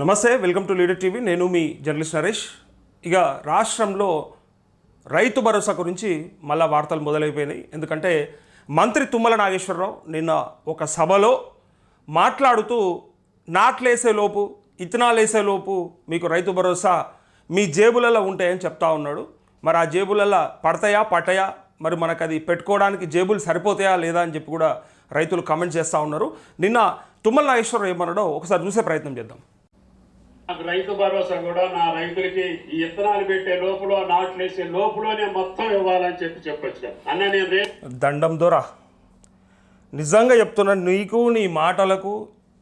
నమస్తే welcome to leader TV. నేను మీ journalist Naresh. ఇక రాష్ట్రంలో రైతు భరోసా గురించి మళ్ళా వార్తలు మొదలైపోయినాయి. ఎందుకంటే మంత్రి తుమ్మల నాగేశ్వరరావు నిన్న ఒక సభలో మాట్లాడుతూ నాట్లేసే లోపు లోపు మీకు రైతు భరోసా మీ జేబులలో ఉంటాయని చెప్తా ఉన్నాడు. మరి ఆ జేబులలో పడతాయా పట్టయా? మరి మనకు అది పెట్టుకోవడానికి జేబులు సరిపోతాయా లేదా అని చెప్పి కూడా రైతులు కామెంట్ చేస్తూ ఉన్నారు. నిన్న తుమ్మల నాగేశ్వరరావు ఏమన్నాడో ఒకసారి చూసే ప్రయత్నం చేద్దాం. నాకు రైతు భరోసా కూడా నా రైతులకి ఈ ఇత్తనాలు పెట్టే లోపల నాట్లేసే లోపలనే మొత్తం ఇవ్వాలని చెప్పి చెప్పొచ్చు అన్న నేను దండం దొర. నిజంగా చెప్తున్నా నీకు నీ మాటలకు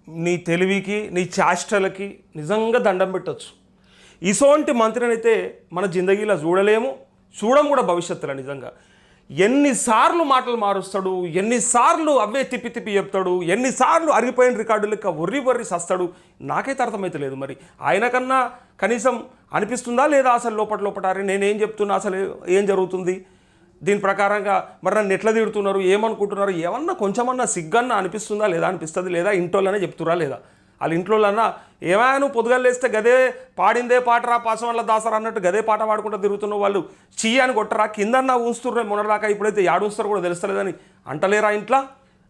నీ తెలివికి నీ చేష్టలకి నిజంగా దండం పెట్టొచ్చు. ఇసోంటి మంత్రినైతే మన జిందగీలో చూడలేము చూడం కూడా భవిష్యత్తులో నిజంగా. ఎన్నిసార్లు మాటలు మారుస్తాడు ఎన్నిసార్లు అవే తిప్పి తిప్పి చెప్తాడు ఎన్నిసార్లు అరిగిపోయిన రికార్డు లెక్క ఒర్రి వర్రి సస్తాడు. నాకైతే అర్థమైతలేదు మరి. ఆయన కన్నా కనీసం అనిపిస్తుందా లేదా అసలు లోపల లోపల అరే నేనేం చెప్తున్నా అసలు ఏం జరుగుతుంది? దీని ప్రకారంగా మరి నన్ను ఎట్లా తిడుతున్నారు ఏమనుకుంటున్నారు? ఏమన్నా కొంచెమన్నా సిగ్గన్నా అనిపిస్తుందా లేదా? అనిపిస్తుంది లేదా? ఇంటోళ్ళనే చెప్తురా లేదా? వాళ్ళ ఇంట్లోనన్నా ఏమైనా నువ్వు పొద్దుగా లేస్తే గదే పాడిందే పాటరా పాసం వల్ల దాసరా అన్నట్టు గదే పాట పాడుకుంటూ తిరుగుతున్న వాళ్ళు చీ అని కొట్టరా కిందన్నా ఉంచుతుర్రే మొన్నదాకా ఇప్పుడైతే యాడు ఉంచుతారో కూడా తెలుస్తలేదని అంటలేరా ఇంట్లో?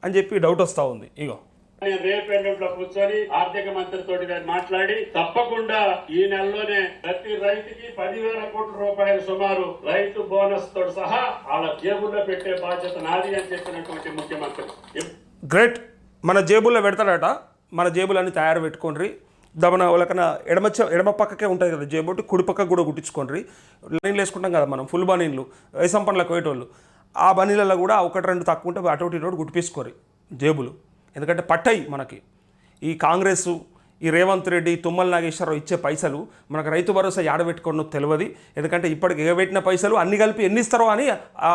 అని చెప్పి డౌట్ వస్తూ ఉంది. ఇగో. నేను రేపు ఎల్లుండిలో కూర్చొని ఆర్థిక మంత్రితో మాట్లాడి తప్పకుండా ఈ నెలలోనే ప్రతి రైతుకి పదివేల కోట్ల రూపాయలు సుమారు రైతు బోనస్ తోటి సహా వాళ్ళ జేబుల్లో పెట్టే బాధ్యత నాది అని చెప్పినటువంటి ముఖ్యమంత్రి. గ్రేట్ మన జేబుల్లో పెడతాడట. మన జేబులన్నీ తయారు పెట్టుకోండి దమన వాళ్ళకన ఎడమ ఎడమ పక్కకే ఉంటుంది కదా జేబు ఒకటి కుడి పక్కకు కూడా కుట్టించుకోండి లైన్లు వేసుకుంటాం కదా మనం ఫుల్ బనీన్లు వేసం పనులకు పోయేటోళ్ళు. ఆ బనీలలో కూడా ఒకటి రెండు తక్కువ ఉంటే అటు ఇటు గుట్టిపేసుకోరు జేబులు. ఎందుకంటే పట్టాయి మనకి. ఈ కాంగ్రెస్ ఈ రేవంత్ రెడ్డి తుమ్మల నాగేశ్వరరావు ఇచ్చే పైసలు మనకు రైతు భరోసా ఏడబెట్టుకోవడం తెలియదు ఎందుకంటే ఇప్పటికి ఎగబెట్టిన పైసలు అన్ని కలిపి ఎన్ని ఇస్తారో అని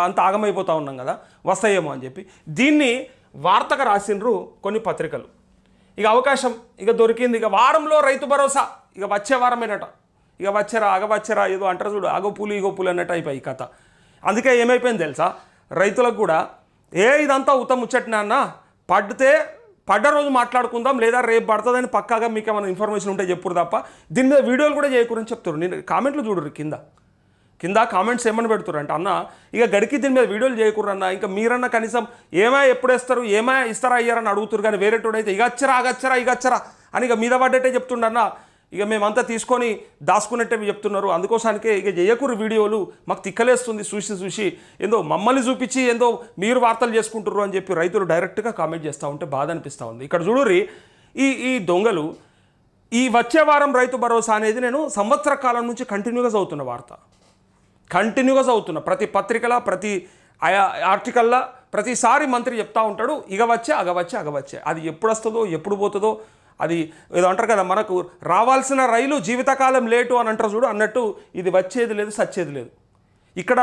అంత ఆగమైపోతూ ఉన్నాం కదా. వస్తాయేమో అని చెప్పి. దీన్ని వార్తగా రాసిండ్రు కొన్ని పత్రికలు. ఇక అవకాశం ఇక దొరికింది. ఇక వారంలో రైతు భరోసా. ఇక వచ్చే వారమేనట. ఇక వచ్చరా అగ వచ్చరా ఏదో అంటారు చూడు అగో పూలు ఇగో పూలు అన్నట్టు అయిపోయి కథ. అందుకే ఏమైపోయింది తెలుసా? రైతులకు కూడా ఏ ఇదంతా ఉత్తమ ముచ్చట్నా అన్న పడితే పడ్డ రోజు మాట్లాడుకుందాం లేదా రేపు పడుతుందని పక్కాగా మీకు ఏమైనా ఇన్ఫర్మేషన్ ఉంటే చెప్పురు తప్ప దీని మీద వీడియోలు కూడా చేయకూడని చెప్తారు నేను కామెంట్లు చూడరు కింద. కింద కామెంట్స్ ఏమని పెడుతున్నారు అంటే అన్న ఇక గడికి దీని మీద వీడియోలు చేయకూడదు అన్న ఇంకా మీరన్నా కనీసం ఏమా ఎప్పుడు వేస్తారు ఏమా ఇస్తారా అయ్యారని అడుగుతారు కానీ వేరేటోడైతే ఇగచ్చరా అగచ్చరా ఇగచ్చరా అని ఇక మీద పడ్డట్టే చెప్తుండన్న ఇక మేమంతా తీసుకొని దాచుకున్నట్టే చెప్తున్నారు. అందుకోసానికే ఇక చేయకూరు వీడియోలు మాకు తిక్కలేస్తుంది చూసి చూసి. ఏందో మమ్మల్ని చూపించి ఏందో మీరు వార్తలు చేసుకుంటారు అని చెప్పి రైతులు డైరెక్ట్గా కామెంట్ చేస్తూ ఉంటే బాధ అనిపిస్తూ ఉంది. ఇక్కడ చూడుర్రి ఈ ఈ దొంగలు ఈ వచ్చే వారం రైతు భరోసా అనేది నేను సంవత్సర కాలం నుంచి కంటిన్యూగా చదువుతున్న వార్త. కంటిన్యూగా చదువుతున్నా. ప్రతి పత్రికల ప్రతి ఆర్టికల్లా ప్రతిసారి మంత్రి చెప్తా ఉంటాడు ఇక వచ్చే అగ వచ్చే అగ వచ్చే. అది ఎప్పుడు వస్తుందో ఎప్పుడు పోతుందో అది ఏదో అంటారు కదా మనకు రావాల్సిన రైలు జీవితకాలం లేటు అని అంటారు చూడు అన్నట్టు ఇది వచ్చేది లేదు సచ్చేది లేదు. ఇక్కడ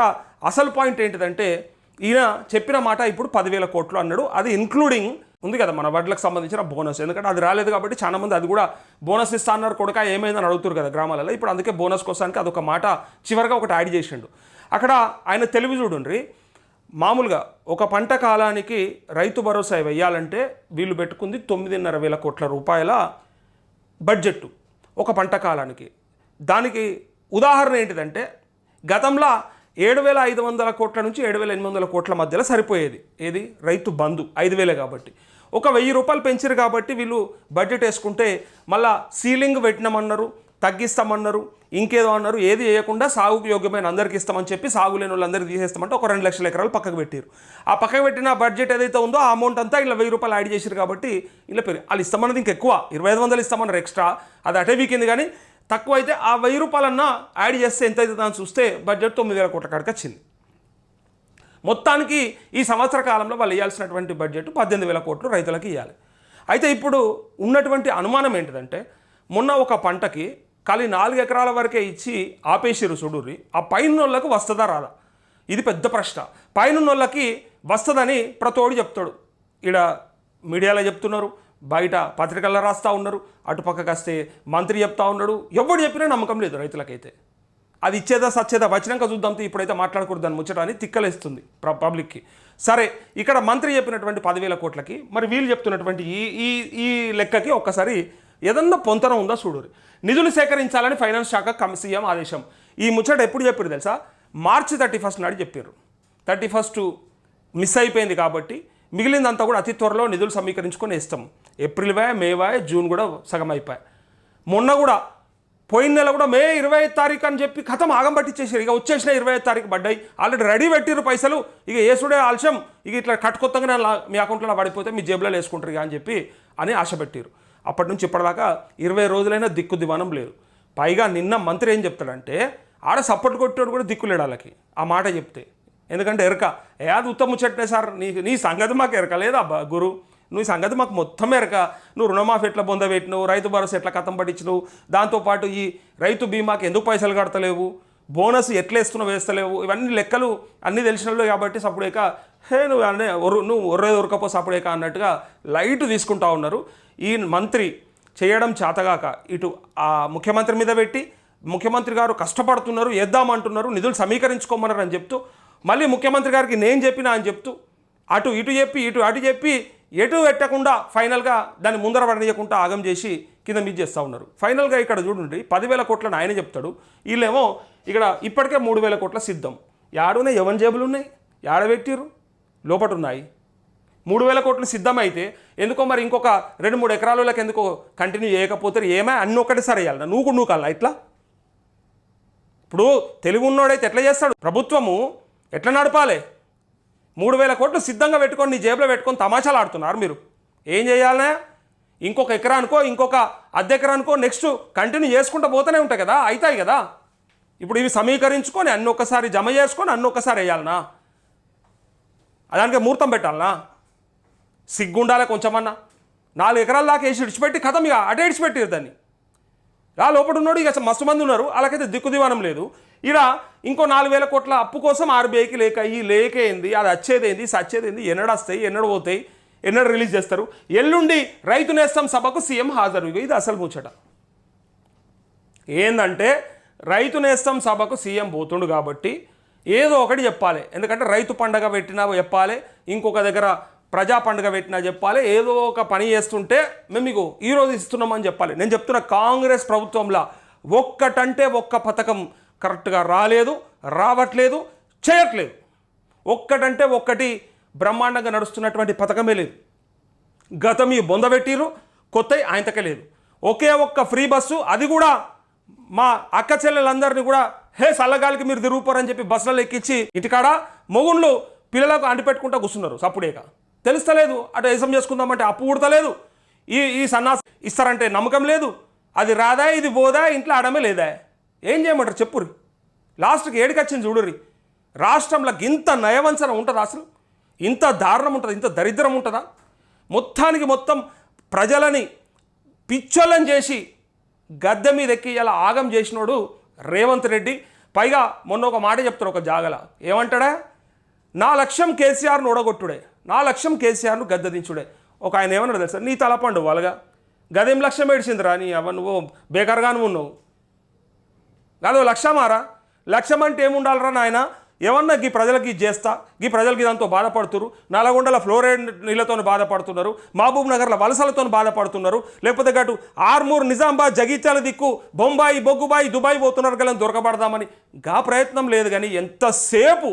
అసలు పాయింట్ ఏంటిదంటే ఈయన చెప్పిన మాట ఇప్పుడు పదివేల కోట్లు అన్నాడు. అది ఇన్క్లూడింగ్ ఉంది కదా మన వడ్లకు సంబంధించిన బోనస్. ఎందుకంటే అది రాలేదు కాబట్టి చాలా మంది అది కూడా బోనస్ ఇస్తా అన్నారు కొడుక ఏమైందని అడుగుతారు కదా గ్రామాలలో. ఇప్పుడు అందుకే బోనస్ కోసానికి అదొక మాట చివరిగా ఒకటి యాడ్ చేసిండు. అక్కడ ఆయన తెలివి చూడండి మామూలుగా ఒక పంట కాలానికి రైతు భరోసా వెయ్యాలంటే వీళ్ళు పెట్టుకుంది తొమ్మిదిన్నర వేల కోట్ల రూపాయల బడ్జెట్ ఒక పంట కాలానికి. దానికి ఉదాహరణ ఏంటిదంటే గతంలో ఏడు వేల ఐదు వందల కోట్ల నుంచి ఏడు వేల ఎనిమిది వందల కోట్ల మధ్యలో సరిపోయేది. ఏది? రైతు బంధు. ఐదు వేలే కాబట్టి. ఒక వెయ్యి రూపాయలు పెంచారు కాబట్టి వీళ్ళు బడ్జెట్ వేసుకుంటే మళ్ళా సీలింగ్ పెట్టినామన్నారు తగ్గిస్తామన్నారు ఇంకేదో అన్నారు ఏది వేయకుండా సాగుకు యోగ్యమైన అందరికీ ఇస్తామని చెప్పి సాగు లేని వాళ్ళందరికీ తీసేస్తామంటే ఒక రెండు లక్షల ఎకరాలు పక్కకు పెట్టారు ఆ పక్కకు పెట్టిన బడ్జెట్ ఏదైతే ఉందో ఆ అమౌంట్ అంతా ఇలా వెయ్యి రూపాయలు యాడ్ చేశారు కాబట్టి ఇలా పెరిగి వాళ్ళు ఇస్తామన్నది ఇంకా ఎక్కువ ఇరవై ఐదు వందలు ఇస్తామన్నారు ఎక్స్ట్రా. అది అటే వీకింది కానీ తక్కువ అయితే ఆ వెయ్యి రూపాయలన్నా యాడ్ చేస్తే ఎంత అవుతుందో అని చూస్తే బడ్జెట్ తొమ్మిది వేల కోట్ల కాడికి వచ్చింది. మొత్తానికి ఈ సంవత్సర కాలంలో వాళ్ళు ఇవ్వాల్సినటువంటి బడ్జెట్ పద్దెనిమిది వేల కోట్లు రైతులకు ఇవ్వాలి అయితే ఇప్పుడు ఉన్నటువంటి అనుమానం ఏంటిదంటే మొన్న ఒక పంటకి ఖాళీ నాలుగు ఎకరాల వరకే ఇచ్చి ఆపేసిరు చూడుర్రి ఆ పైన వస్తుందా రాదా? ఇది పెద్ద ప్రశ్న. పైనోళ్ళకి వస్తుందని ప్రతోడు చెప్తాడు. ఈడ మీడియాలో చెప్తున్నారు బయట పత్రికల్లో రాస్తూ ఉన్నారు అటుపక్కకి వస్తే మంత్రి చెప్తా ఉన్నాడు. ఎవడు చెప్పినా నమ్మకం లేదు రైతులకైతే. అది ఇచ్చేదా సచ్చేదా వచ్చినాక చూద్దాంతో ఇప్పుడైతే మాట్లాడకూడదు దాన్ని ముచ్చట అని తిక్కలేస్తుంది పబ్లిక్కి. సరే ఇక్కడ మంత్రి చెప్పినటువంటి పదివేల కోట్లకి మరి వీళ్ళు చెప్తున్నటువంటి ఈ ఈ ఈ లెక్కకి ఒక్కసారి ఏదన్నా పొంతన ఉందా చూడరు. నిధులు సేకరించాలని ఫైనాన్స్ శాఖ కమి సీఎం ఆదేశం. ఈ ముచ్చట ఎప్పుడు చెప్పారు తెలుసా? మార్చి థర్టీ ఫస్ట్ నాడు చెప్పారు. థర్టీ ఫస్ట్ మిస్ అయిపోయింది కాబట్టి మిగిలిందంతా కూడా అతి త్వరలో నిధులు సమీకరించుకొని ఇస్తాం ఏప్రిల్ వాయ్ మే వాయ్ జూన్ కూడా సగం అయిపోయాయి. మొన్న కూడా పోయిన నెల కూడా మే ఇరవై ఐదు తారీఖు అని చెప్పి కథం ఆగం పట్టించేసారు ఇక వచ్చేసిన ఇరవై ఐదు తారీఖు పడ్డాయి. ఆల్రెడీ రెడీ పెట్టిరు పైసలు. ఇక ఏసుడే ఆలస్యం. ఇక ఇట్లా కట్టుకొత్తగానే మీ అకౌంట్లో పడిపోతే మీ జేబులో వేసుకుంటారు ఇక అని చెప్పి అని ఆశ పెట్టారు అప్పటి నుంచి ఇప్పటిదాకా ఇరవై రోజులైనా దిక్కు దివానం లేదు. పైగా నిన్న మంత్రి ఏం చెప్తాడంటే ఆడ సపోర్ట్ కొట్టాడు కూడా దిక్కులేడు వాళ్ళకి. ఆ మాట చెప్తే. ఎందుకంటే ఎరక ఏ అది ఉత్తమ చెట్టే సార్. నీ నీ సంగతి మాకు ఎరక లేదా గురువు గురు? నువ్వు ఈ సంగతి మాకు మొత్తం ఎరక నువ్వు రుణమాఫీ ఎట్లా పొందబెట్టినవు రైతు భరోసా ఎట్లా కథం పట్టించినవు? దాంతోపాటు ఈ రైతు బీమాకి ఎందుకు పైసలు కడతలేవు? బోనస్ ఎట్లా వేస్తున్నావు వేస్తలేవు? ఇవన్నీ లెక్కలు అన్నీ తెలిసినలో కాబట్టి సప్పుడేక హే నువ్వు అనే ఒరు నువ్వు ఒర్రే ఉరకపో సప్పుడేక అన్నట్టుగా లైట్ తీసుకుంటా ఉన్నారు. ఈ మంత్రి చేయడం చేతగాక ఇటు ఆ ముఖ్యమంత్రి మీద పెట్టి ముఖ్యమంత్రి గారు కష్టపడుతున్నారు వేద్దామంటున్నారు నిధులు సమీకరించుకోమన్నారు అని చెప్తూ మళ్ళీ ముఖ్యమంత్రి గారికి నేను చెప్పినా అని చెప్తూ అటు ఇటు చెప్పి ఇటు అటు చెప్పి ఎటు పెట్టకుండా ఫైనల్గా దాన్ని ముందర పడనీయకుండా ఆగం చేసి కింద మీద చేస్తూ ఉన్నారు. ఫైనల్గా ఇక్కడ చూడండి పదివేల కోట్లను ఆయన చెప్తాడు. వీళ్ళేమో ఇక్కడ ఇప్పటికే మూడు వేల కోట్ల సిద్ధం. యాడున్నాయి? ఎవరి జేబులు ఉన్నాయి యాడ పెట్టిర్రు? లోపట ఉన్నాయి మూడు వేల కోట్లు సిద్ధమైతే ఎందుకో మరి ఇంకొక రెండు మూడు ఎకరాలకి ఎందుకో కంటిన్యూ చేయకపోతే ఏమై? అన్ని ఒకటేసారి వేయాలి నూకు నూకల్లా ఇట్లా? ఇప్పుడు తెలుగు ఉన్నోడైతే ఎట్లా చేస్తాడు? ప్రభుత్వము ఎట్లా నడపాలి? మూడు వేల కోట్లు సిద్ధంగా పెట్టుకొని నీ జేబులో పెట్టుకొని తమాషాలు ఆడుతున్నారు మీరు. ఏం చేయాలనే? ఇంకొక ఎకరానికో ఇంకొక అద్దె ఎకరానికో నెక్స్ట్ కంటిన్యూ చేసుకుంటూ పోతూనే ఉంటాయి కదా అవుతాయి కదా. ఇప్పుడు ఇవి సమీకరించుకొని అన్ని ఒక్కసారి జమ చేసుకొని అన్ని ఒక్కసారి వేయాలనా? దానికి ముహూర్తం పెట్టాలనా? సిగ్గుండాలే కొంచెమన్నా. నాలుగు ఎకరాల దాకా వేసి ఇడిచిపెట్టి కథం ఇక అటే ఇడిచిపెట్టిరు దాన్ని. రా లోపల ఉన్నాడు ఇక మస్తు మంది ఉన్నారు అలాగైతే దిక్కు దివానం లేదు. ఇలా ఇంకో నాలుగు వేల కోట్ల అప్పు కోసం ఆర్బీఐకి లేక ఈ లేకేంది అది వచ్చేదేంది సచ్చేదేంది ఎన్నడ వస్తాయి ఎన్నడ పోతాయి ఎన్నడు రిలీజ్ చేస్తారు. ఎల్లుండి రైతు నేస్తం సభకు సీఎం హాజరు. ఇది అసలు ముచ్చట. ఏందంటే రైతు నేస్తం సభకు సీఎం పోతుండు కాబట్టి ఏదో ఒకటి చెప్పాలి. ఎందుకంటే రైతు పండగ పెట్టినా చెప్పాలి ఇంకొక దగ్గర ప్రజా పండుగ పెట్టినా చెప్పాలి ఏదో ఒక పని చేస్తుంటే మేము మీకు ఈరోజు ఇస్తున్నామని చెప్పాలి. నేను చెప్తున్న కాంగ్రెస్ ప్రభుత్వంలో ఒక్కటంటే ఒక్క పథకం కరెక్ట్గా రాలేదు రావట్లేదు చేయట్లేదు. ఒక్కటంటే ఒక్కటి బ్రహ్మాండంగా నడుస్తున్నటువంటి పథకమే లేదు. గతం ఈ బొందబెట్టిరు కొత్త ఆయనతకే లేదు. ఒకే ఒక్క ఫ్రీ బస్సు అది కూడా మా అక్క చెల్లెలందరినీ కూడా హే సల్లగాలికి మీరు తిరుగుపోరని చెప్పి బస్సులలో ఎక్కించి ఇటుకాడ మొగుళ్ళు పిల్లలకు అంటిపెట్టుకుంటా కూర్చున్నారు సప్పుడేక. తెలుస్తలేదు అటు ఏసం చేసుకుందామంటే అప్పు పుడతలేదు ఈ ఈ సన్నాసి ఇస్తారంటే నమ్మకం లేదు. అది రాదా ఇది పోదా ఇంట్లో ఆడమే లేదా? ఏం చేయమంటారు? చెప్పుర్రి. లాస్ట్కి ఏడికొచ్చింది చూడుర్రి. రాష్ట్రంలో ఇంత నయవంచన ఉంటుందా అసలు? ఇంత దారుణం ఉంటుందా? ఇంత దరిద్రం ఉంటుందా? మొత్తానికి మొత్తం ప్రజలని పిచ్చోళ్ళని చేసి గద్దె మీద ఎక్కి ఇలా ఆగం చేసినోడు రేవంత్ రెడ్డి. పైగా మొన్న ఒక మాట చెప్తారు ఒక జాగల. ఏమంటాడా? నా లక్ష్యం కేసీఆర్ను ఓడగొట్టుడే. నా లక్ష్యం కేసీఆర్ను గద్దె దించుడే. ఒక ఆయన ఏమన్నాడు తెలుసా? నీ తలపండు వాళ్ళగా గదేం లక్ష్యం ఏడిచిందిరా? నీ అవ నువ్వు బేకార్గాను ఉన్నావు. కాదు లక్ష్యమారా లక్ష్యం అంటే ఏముండాలరా నాయన? ఏమన్నా గీ ప్రజలకి చేస్తా? గీ ప్రజలకి దాంతో బాధపడుతున్నారు నల్గొండల ఫ్లోరైడ్ నీళ్ళతో బాధపడుతున్నారు? మహబూబ్ నగర్ల వలసలతో బాధపడుతున్నారు? లేకపోతే గటు ఆర్మూర్ నిజామాబాద్ జగిత్యాల దిక్కు బొంబాయి బొగ్గుబాయి దుబాయ్ పోతున్నారు కదా దొరకబడదామని. గా ప్రయత్నం లేదు కానీ ఎంతసేపు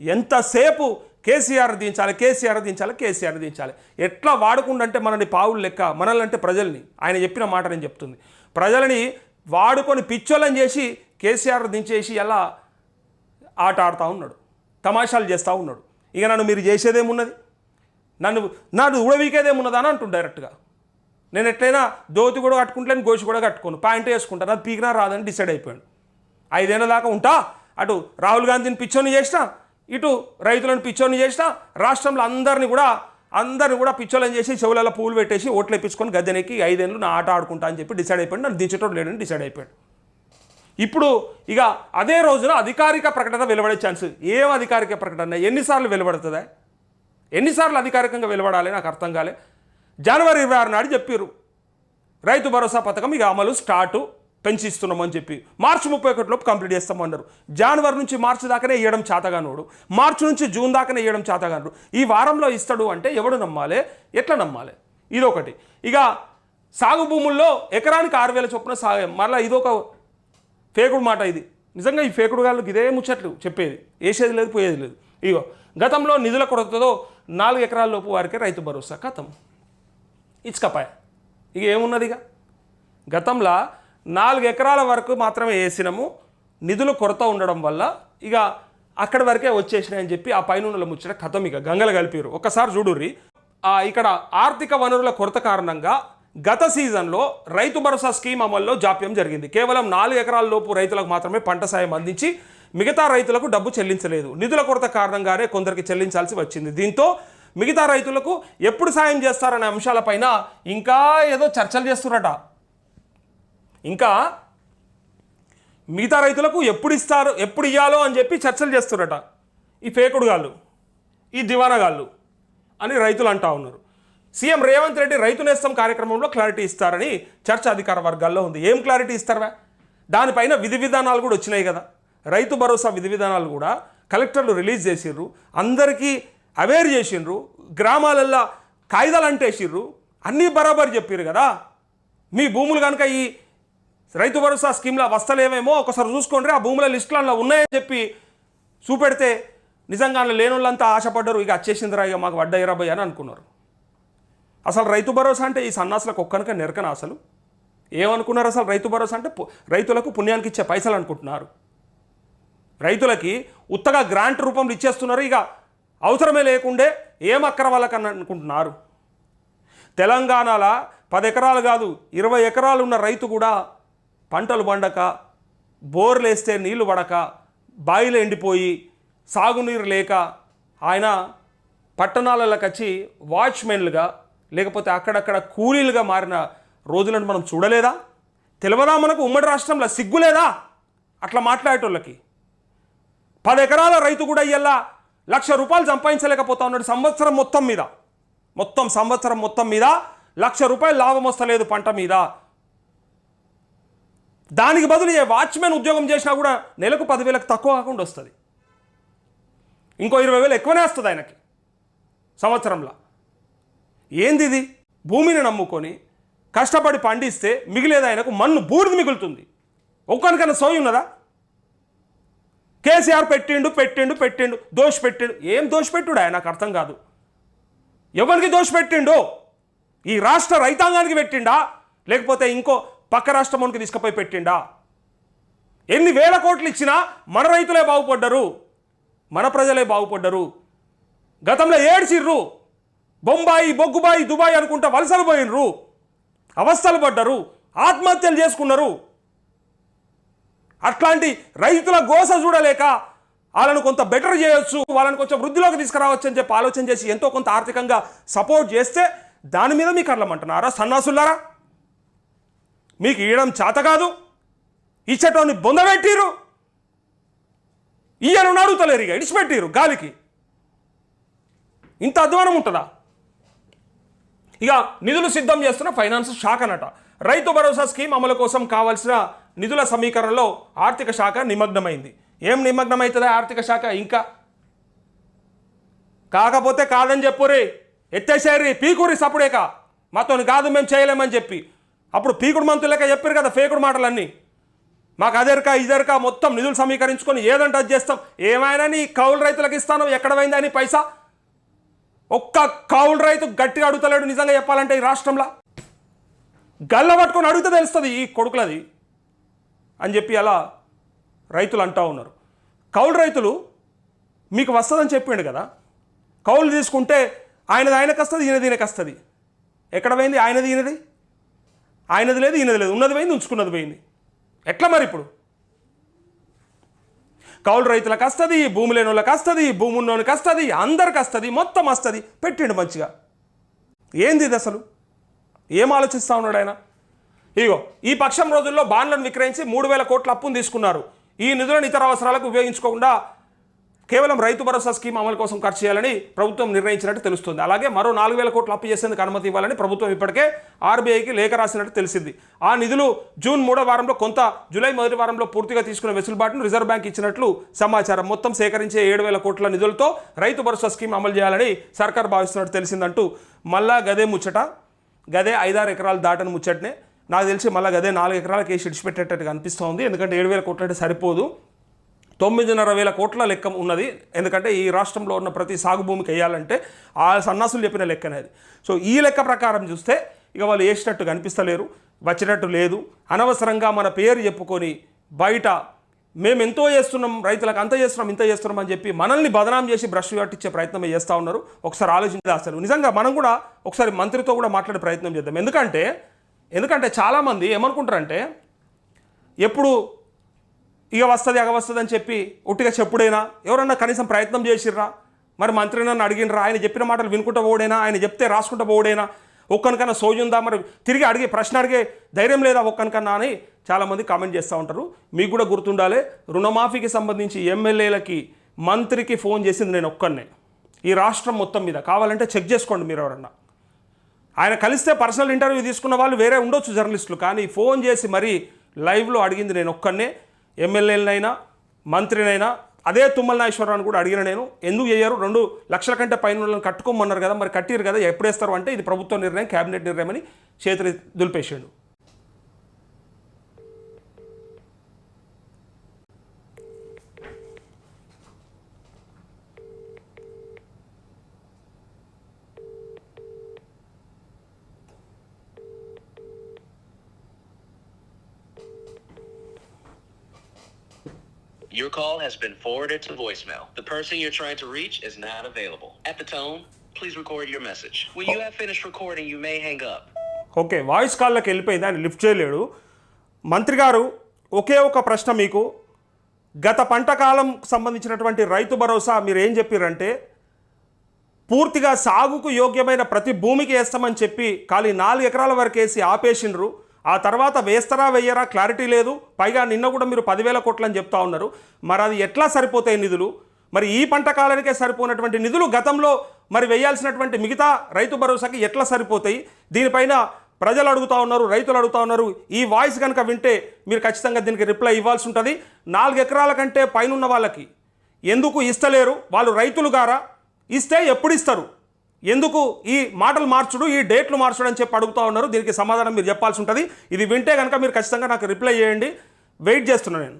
ఎంతసేపు కేసీఆర్ దించాలి కేసీఆర్ దించాలి కేసీఆర్ దించాలి? ఎట్లా వాడుకుండంటే మనల్ని పావులు లెక్క మనల్ని అంటే ప్రజల్ని. ఆయన చెప్పిన మాట నేను చెప్తుంది. ప్రజలని వాడుకొని పిచ్చోళ్ళని చేసి కేసీఆర్ దించేసి ఎలా ఆట ఆడుతూ ఉన్నాడు. తమాషాలు చేస్తూ ఉన్నాడు. ఇక నన్ను మీరు చేసేదేమున్నది? నన్ను నన్ను ఉడవీకేదేమున్నదా అని అంటుండు డైరెక్ట్గా. నేను ఎట్లయినా దోతి కూడా కట్టుకుంటలేను గోసి కూడా కట్టుకోను. ప్యాంట్ వేసుకుంటాను అది పీకినా రాదని డిసైడ్ అయిపోయాడు. ఐదేళ్ళ దాకా ఉంటా అటు రాహుల్ గాంధీని పిచ్చోని చేసిన ఇటు రైతులను పిచ్చోని చేసిన రాష్ట్రంలో అందరిని కూడా అందరూ కూడా పిచ్చోళ్ళని చేసి చెవులలో పూలు పెట్టేసి ఓట్లు వేపించుకొని గద్దెనెక్కి ఐదేళ్ళు నా ఆట ఆడుకుంటా అని చెప్పి డిసైడ్ అయిపోయాడు. నన్ను దించేటోడు లేడని డిసైడ్ అయిపోయాడు. ఇప్పుడు ఇక అదే రోజున అధికారిక ప్రకటన వెలువడే ఛాన్స్. ఏం అధికారిక ప్రకటన? ఎన్నిసార్లు వెలువడుతుందా? ఎన్నిసార్లు అధికారికంగా వెలువడాలి? నాకు అర్థం కాలే. జనవరి ఇరవై ఆరు నాడు చెప్పారు రైతు భరోసా పథకం ఇక అమలు స్టార్టు. పెంచిస్తున్నామని చెప్పి మార్చి ముప్పై ఒకటిలోపు కంప్లీట్ చేస్తామన్నారు జనవరి నుంచి మార్చి దాకానే ఇవ్వడం చేతగానోడు. మార్చి నుంచి జూన్ దాకానే ఇవ్వడం చేతగానడు. ఈ వారంలో ఇస్తాడు అంటే ఎవడు నమ్మాలి? ఎట్లా నమ్మాలి? ఇదొకటి. ఇక సాగు భూముల్లో ఎకరానికి ఆరు వేల చొప్పున సాగు మళ్ళీ ఇదొక ఫేకుడు మాట ఇది. నిజంగా ఈ ఫేకుడు గాళ్ళకి ఇదే ముచ్చట్లు చెప్పేది. వేసేది లేదు పోయేది లేదు. ఇగో గతంలో నిధుల కొరతతో నాలుగు ఎకరాల లోపు వారికి రైతు భరోసా కథం ఇచ్చుకపాయ. ఇక ఏమున్నది ఇక గతంలో నాలుగు ఎకరాల వరకు మాత్రమే వేసినాము. నిధుల కొరత ఉండడం వల్ల ఇక అక్కడి వరకే వచ్చేసినాయని చెప్పి ఆ పైన ముచ్చట కథం ఇక గంగలు కలిపారు ఒకసారి చూడుర్రి. ఇక్కడ ఆర్థిక వనరుల కొరత కారణంగా గత సీజన్లో రైతు భరోసా స్కీమ్ అమల్లో జాప్యం జరిగింది. కేవలం నాలుగు ఎకరాల లోపు రైతులకు మాత్రమే పంట సాయం అందించి మిగతా రైతులకు డబ్బు చెల్లించలేదు. నిధుల కొరత కారణంగానే కొందరికి చెల్లించాల్సి వచ్చింది. దీంతో మిగతా రైతులకు ఎప్పుడు సాయం చేస్తారనే అంశాలపైన ఇంకా ఏదో చర్చలు చేస్తున్నట. ఇంకా మిగతా రైతులకు ఎప్పుడు ఇస్తారు ఎప్పుడు ఇవ్వాలో అని చెప్పి చర్చలు చేస్తున్నట ఈ ఫేకుడు గాళ్ళు ఈ దివానగాళ్ళు అని రైతులు అంటా ఉన్నారు. సీఎం రేవంత్ రెడ్డి రైతు నేస్తం కార్యక్రమంలో క్లారిటీ ఇస్తారని చర్చ అధికార వర్గాల్లో ఉంది. ఏం క్లారిటీ ఇస్తారా దానిపైన విధి విధానాలు కూడా వచ్చినాయి కదా. రైతు భరోసా విధి విధానాలు కూడా కలెక్టర్లు రిలీజ్ చేసిర్రు. అందరికీ అవేర్ చేసిండ్రు గ్రామాలల్లో కాగితాలు అంటేసిర్రు. అన్నీ బరాబర్ చెప్పారు కదా. మీ భూములు కనుక ఈ రైతు భరోసా స్కీమ్లో వస్తలేమేమో ఒకసారి చూసుకోండి ఆ భూముల లిస్టులలో ఉన్నాయని చెప్పి చూపెడితే నిజంగా లేని వాళ్ళంతా ఆశపడ్డారు ఇక వచ్చేసిందిరా ఇక మాకు వడ్డ ఇరవై అని అనుకున్నారు. అసలు రైతు భరోసా అంటే ఈ సన్నాసులకు ఒక్కనక నెరకన అసలు? ఏమనుకున్నారు అసలు రైతు భరోసా అంటే రైతులకు పుణ్యానికి ఇచ్చే పైసలు అనుకుంటున్నారు? రైతులకి ఉత్తగా గ్రాంట్ రూపంలో ఇచ్చేస్తున్నారు ఇక అవసరమే లేకుండే ఏం అక్కర వాళ్ళకని అనుకుంటున్నారు? తెలంగాణలో పది ఎకరాలు కాదు ఇరవై ఎకరాలు ఉన్న రైతు కూడా పంటలు పండక బోర్లేస్తే నీళ్ళు పడక బావిలు ఎండిపోయి సాగునీరు లేక ఆయన పట్టణాలకు వచ్చి వాచ్మెన్లుగా లేకపోతే అక్కడక్కడ కూలీలుగా మారిన రోజులను మనం చూడలేదా? తెలియదా మనకు? ఉమ్మడి రాష్ట్రంలో సిగ్గులేదా? అట్లా మాట్లాడేటోళ్ళకి. పది ఎకరాల రైతు కూడా ఇయ్యల్లా లక్ష రూపాయలు సంపాదించలేకపోతా ఉన్నాడు సంవత్సరం మొత్తం మీద. మొత్తం సంవత్సరం మొత్తం మీద లక్ష రూపాయలు లాభం వస్తలేదు పంట మీద. దానికి బదులు ఏ వాచ్మెన్ ఉద్యోగం చేసినా కూడా నెలకు పదివేలకు తక్కువ కాకుండా వస్తుంది. ఇంకో ఇరవై వేలు ఎక్కువనే వస్తుంది ఆయనకి సంవత్సరంలో. ఏంది ఇది భూమిని నమ్ముకొని కష్టపడి పండిస్తే మిగిలేది ఆయనకు మన్ను బూడిది మిగులుతుంది. ఒక్కనికైనా సోయి ఉన్నదా? కేసీఆర్ పెట్టిండు పెట్టిండు పెట్టిండు దోష పెట్టిండు. ఏం దోష పెట్టుడు ఆయన? నాకు అర్థం కాదు. ఎవరికి దోష పెట్టిండు? ఈ రాష్ట్ర రైతాంగానికి పెట్టిండా? లేకపోతే ఇంకో పక్క రాష్ట్రంలోకి తీసుకుపోయి పెట్టిండా? ఎన్ని వేల కోట్లు ఇచ్చినా మన రైతులే బాగుపడ్డరు మన ప్రజలే బాగుపడ్డరు. గతంలో ఏడ్చిర్రు బొంబాయి బొగ్గుబాయి దుబాయ్ అనుకుంటా వలసలు పోయినరు అవస్థలు పడ్డరు ఆత్మహత్యలు చేసుకున్నారు. అట్లాంటి రైతుల గోస చూడలేక వాళ్ళను కొంత బెటర్ చేయొచ్చు వాళ్ళని కొంచెం వృద్ధిలోకి తీసుకురావచ్చు అని చెప్పి ఆలోచన చేసి ఎంతో కొంత ఆర్థికంగా సపోర్ట్ చేస్తే దాని మీద మీకు అర్లమంటున్నారా సన్నాసులారా మీకు ఇవ్వడం చేత కాదు. ఇచ్చేటోని బొందబెట్టిరు ఈయన అడుగుతలేరు ఇక ఇడిచిపెట్టిరు గాలికి. ఇంత అధ్వానం ఉంటుందా? ఇక నిధులు సిద్ధం చేస్తున్న ఫైనాన్స్ శాఖ అనట రైతు భరోసా స్కీమ్ అమలు కోసం కావాల్సిన నిధుల సమీకరణలో ఆర్థిక శాఖ నిమగ్నమైంది. ఏం నిమగ్నమవుతుందా ఆర్థిక శాఖ ఇంకా? కాకపోతే కాదని చెప్పురి ఎత్తేసేరి పీకూరి సప్పుడేక. మాతోని కాదు మేము చేయలేమని చెప్పి. అప్పుడు పీకుడు మంతు లెక్క చెప్పారు కదా ఫేకుడు మాటలన్నీ. మాకు అదెరక ఇదెరక మొత్తం నిధులు సమీకరించుకొని ఏదంటే అది చేస్తాం. ఏమైనా నీ కౌలు రైతులకు ఇస్తాను ఎక్కడ పోయిందని పైసా? ఒక్క కౌలు రైతు గట్టిగా అడుగుతలేడు నిజంగా చెప్పాలంటే ఈ రాష్ట్రంలో. గల్ల పట్టుకొని అడిగితే తెలుస్తుంది ఈ కొడుకులది అని చెప్పి అలా రైతులు అంటూ ఉన్నారు. కౌలు రైతులు మీకు వస్తుందని చెప్పిండు కదా కౌలు తీసుకుంటే ఆయనది ఆయనకు వస్తుంది ఈయనది ఈయనకు వస్తుంది. ఎక్కడ పోయింది? ఆయనది ఈయనది ఆయనది లేదు ఈయనది లేదు. ఉన్నది పోయింది ఉంచుకున్నది పోయింది. ఎట్లా మరి ఇప్పుడు? కౌలు రైతులకు వస్తుంది భూమి లేని వాళ్ళకి వస్తుంది భూమి ఉన్నోనికి వస్తుంది అందరికి వస్తుంది మొత్తం వస్తుంది పెట్టిండు మంచిగా. ఏంది ఇది అసలు? ఏం ఆలోచిస్తా ఉన్నాడు ఆయన? ఇగో ఈ పక్షం రోజుల్లో బాండ్లను విక్రయించి మూడు వేల కోట్ల అప్పును తీసుకున్నారు. ఈ నిధులను ఇతర అవసరాలకు ఉపయోగించుకోకుండా కేవలం రైతు భరోసా స్కీమ్ అమలు కోసం ఖర్చు చేయాలని ప్రభుత్వం నిర్ణయించినట్టు తెలుస్తుంది. అలాగే మరో నాలుగు వేల కోట్లు అప్పు చేసేందుకు అనుమతి ఇవ్వాలని ప్రభుత్వం ఇప్పటికే ఆర్బీఐకి లేఖ రాసినట్టు తెలిసింది. ఆ నిధులు జూన్ మూడో వారంలో కొంత జూలై మొదటి వారంలో పూర్తిగా తీసుకున్న వెసులుబాటును రిజర్వ్ బ్యాంక్ ఇచ్చినట్లు సమాచారం. మొత్తం సేకరించే ఏడు వేల కోట్ల నిధులతో రైతు భరోసా స్కీమ్ అమలు చేయాలని సర్కార్ భావిస్తున్నట్టు తెలిసిందంటూ మళ్ళా గదే ముచ్చట గదే ఐదారు ఎకరాలు దాటని ముచ్చటనే. నాకు తెలిసి మళ్ళీ గదే నాలుగు ఎకరాల వేసి ఇడిచిపెట్టేటట్టుగా అనిపిస్తోంది. ఎందుకంటే ఏడు వేల కోట్లంటే సరిపోదు. తొమ్మిదిన్నర వేల కోట్ల లెక్క ఉన్నది. ఎందుకంటే ఈ రాష్ట్రంలో ఉన్న ప్రతి సాగు భూమికి వేయాలంటే ఆ సన్నాసులు చెప్పిన లెక్కనేది సో ఈ లెక్క ప్రకారం చూస్తే ఇక వాళ్ళు వేసినట్టు కనిపిస్తలేరు వచ్చినట్టు లేదు. అనవసరంగా మన పేరు చెప్పుకొని బయట మేము ఎంతో చేస్తున్నాం రైతులకు అంత చేస్తున్నాం ఇంత చేస్తున్నాం అని చెప్పి మనల్ని బదనాం చేసి బ్రష్ కట్టించే ప్రయత్నం చేస్తూ ఉన్నారు. ఒకసారి ఆలోచించి అసలు. నిజంగా మనం కూడా ఒకసారి మంత్రితో కూడా మాట్లాడే ప్రయత్నం చేద్దాం. ఎందుకంటే ఎందుకంటే చాలామంది ఏమనుకుంటారంటే ఎప్పుడు ఇక వస్తుంది అగ వస్తుంది అని చెప్పి ఉట్టిగా చెప్పుడేనా ఎవరన్నా కనీసం ప్రయత్నం చేసిర్రా? మరి మంత్రి నన్ను అడిగినరా ఆయన చెప్పిన మాటలు వినుకుంటా పోడైనా ఆయన చెప్తే రాసుకుంటూ పోడైనా ఒక్కనికన్నా సోజుందా? మరి తిరిగి అడిగే ప్రశ్న అడిగే ధైర్యం లేదా ఒక్కనికన్నా అని చాలామంది కామెంట్ చేస్తూ ఉంటారు. మీకు కూడా గుర్తుండాలి రుణమాఫీకి సంబంధించి ఎమ్మెల్యేలకి మంత్రికి ఫోన్ చేసింది నేను ఒక్కనే ఈ రాష్ట్రం మొత్తం మీద. కావాలంటే చెక్ చేసుకోండి మీరు ఎవరన్నా. ఆయన కలిస్తే పర్సనల్ ఇంటర్వ్యూ తీసుకున్న వాళ్ళు వేరే ఉండొచ్చు జర్నలిస్టులు కానీ ఫోన్ చేసి మరీ లైవ్లో అడిగింది నేను ఒక్కనే ఎమ్మెల్యేలనైనా మంత్రినైనా అదే తుమ్మల నాగేశ్వరరావుని కూడా అడిగిన నేను ఎందుకు చేయరు? రెండు లక్షల కంటే పైన కట్టుకోమన్నారు కదా మరి కట్టిరు కదా ఎప్పుడేస్తారు అంటే ఇది ప్రభుత్వ నిర్ణయం క్యాబినెట్ నిర్ణయం అని చేతులు దులిపేసాడు. Your call has been forwarded to voicemail. The person you're trying to reach is not available. At the tone, please record your message. When you have finished recording, you may hang up. Okay voice కాల్లోకి వెళ్ళిపోయింది ఆయన lift చేయలేడు మంత్రి గారు ఒకే ఒక ప్రశ్న మీకు గత పంట కాలం సంబంధించినటువంటి రైతు భరోసా మీరు ఏం చెప్పారంటే పూర్తిగా సాగుకు యోగ్యమైన ప్రతి భూమికి వేస్తామని చెప్పి ఖాళీ నాలుగు ఎకరాల వరకు వేసి ఆపేసిండ్రు ఆ తర్వాత వేస్తారా వేయరా క్లారిటీ లేదు. పైగా నిన్న కూడా మీరు పదివేల కోట్లు అని చెప్తా ఉన్నారు. మరి అది ఎట్లా సరిపోతాయి నిధులు? మరి ఈ పంట కాలానికే సరిపోయినటువంటి నిధులు గతంలో మరి వేయాల్సినటువంటి మిగతా రైతు భరోసాకి ఎట్లా సరిపోతాయి? దీనిపైన ప్రజలు అడుగుతా ఉన్నారు రైతులు అడుగుతా ఉన్నారు. ఈ వాయిస్ కనుక వింటే మీరు ఖచ్చితంగా దీనికి రిప్లై ఇవ్వాల్సి ఉంటుంది. నాలుగు ఎకరాల కంటే పైనున్న వాళ్ళకి ఎందుకు ఇస్తలేరు? వాళ్ళు రైతులు గారా? ఇస్తే ఎప్పుడు ఇస్తారు? ఎందుకు ఈ మాటలు మార్చుడు ఈ డేట్లు మార్చుడు అని చెప్పి అడుగుతా ఉన్నారు. దీనికి సమాధానం మీరు చెప్పాల్సి ఉంటుంది. ఇది వింటే కనుక మీరు ఖచ్చితంగా నాకు రిప్లై చేయండి. వెయిట్ చేస్తున్నాను నేను.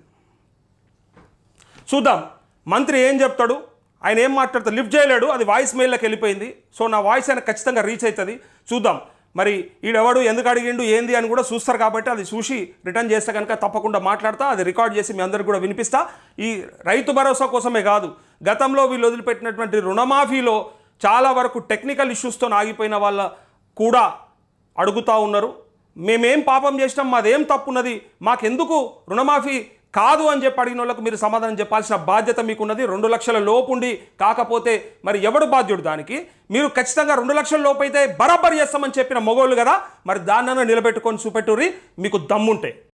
చూద్దాం. మంత్రి ఏం చెప్తాడు? ఆయన ఏం మాట్లాడతాడు? లిఫ్ట్ చేయలేడు. అది వాయిస్ మెయిల్లోకి వెళ్ళిపోయింది. సో నా వాయిస్ ఆయన ఖచ్చితంగా రీచ్ అవుతుంది. చూద్దాం. మరి ఈడెవడు ఎందుకు అడిగిండు ఏంది అని కూడా చూస్తారు కాబట్టి అది చూసి రిటర్న్ చేస్తే కనుక తప్పకుండా మాట్లాడతా. అది రికార్డ్ చేసి మీ అందరికి కూడా వినిపిస్తా. ఈ రైతు భరోసా కోసమే కాదు. గతంలో వీళ్ళు వదిలిపెట్టినటువంటి రుణమాఫీలో చాలా వరకు టెక్నికల్ ఇష్యూస్తో ఆగిపోయిన వాళ్ళ కూడా అడుగుతూ ఉన్నారు. మేమేం పాపం చేసినాం మాదేం తప్పున్నది మాకెందుకు రుణమాఫీ కాదు అని చెప్పి అడిగిన వాళ్ళకు మీరు సమాధానం చెప్పాల్సిన బాధ్యత మీకున్నది. రెండు లక్షల లోపుండి కాకపోతే మరి ఎవడు బాధ్యుడు దానికి? మీరు ఖచ్చితంగా రెండు లక్షల లోపు అయితే బరాబర్ చేస్తామని చెప్పిన మొగోళ్ళు కదా. మరి దాన్నైనా నిలబెట్టుకొని చూపెట్టుర్రి మీకు దమ్ముంటే.